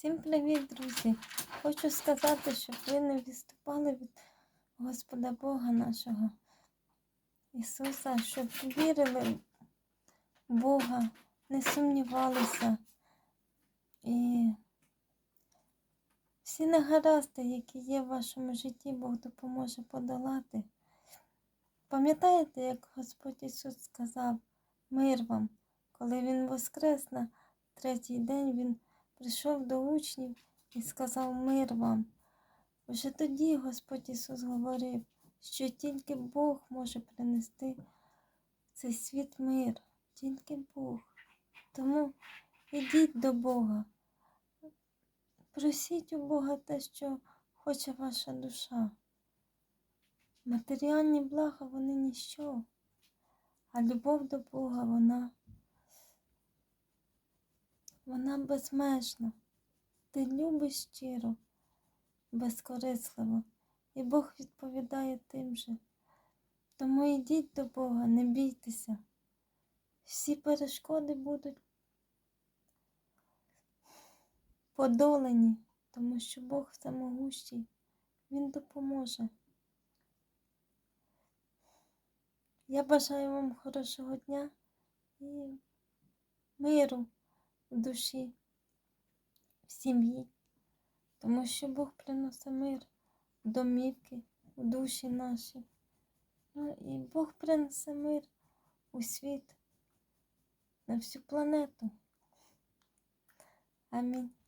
Всім привіт, друзі! Хочу сказати, щоб ви не відступали від Господа Бога нашого Ісуса, щоб вірили в Бога, не сумнівалися. І всі негаразди, які є в вашому житті, Бог допоможе подолати. Пам'ятаєте, як Господь Ісус сказав мир вам, коли Він воскрес на третій день, Він прийшов до учнів і сказав мир вам. Вже тоді Господь Ісус говорив, що тільки Бог може принести в цей світ мир, тільки Бог. Тому ідіть до Бога, просіть у Бога те, що хоче ваша душа. Матеріальні блага вони ніщо, а любов до Бога вона, вона безмежна. Ти любиш щиро, безкорисливо, і Бог відповідає тим же. Тому йдіть до Бога, не бійтеся. Всі перешкоди будуть подолані, тому що Бог всемогущий, Він допоможе. Я бажаю вам хорошого дня і миру в душі, в сім'ї, тому що Бог приносить мир в домівки, в душі наші. Ну і Бог принесе мир у світ, на всю планету. Амінь.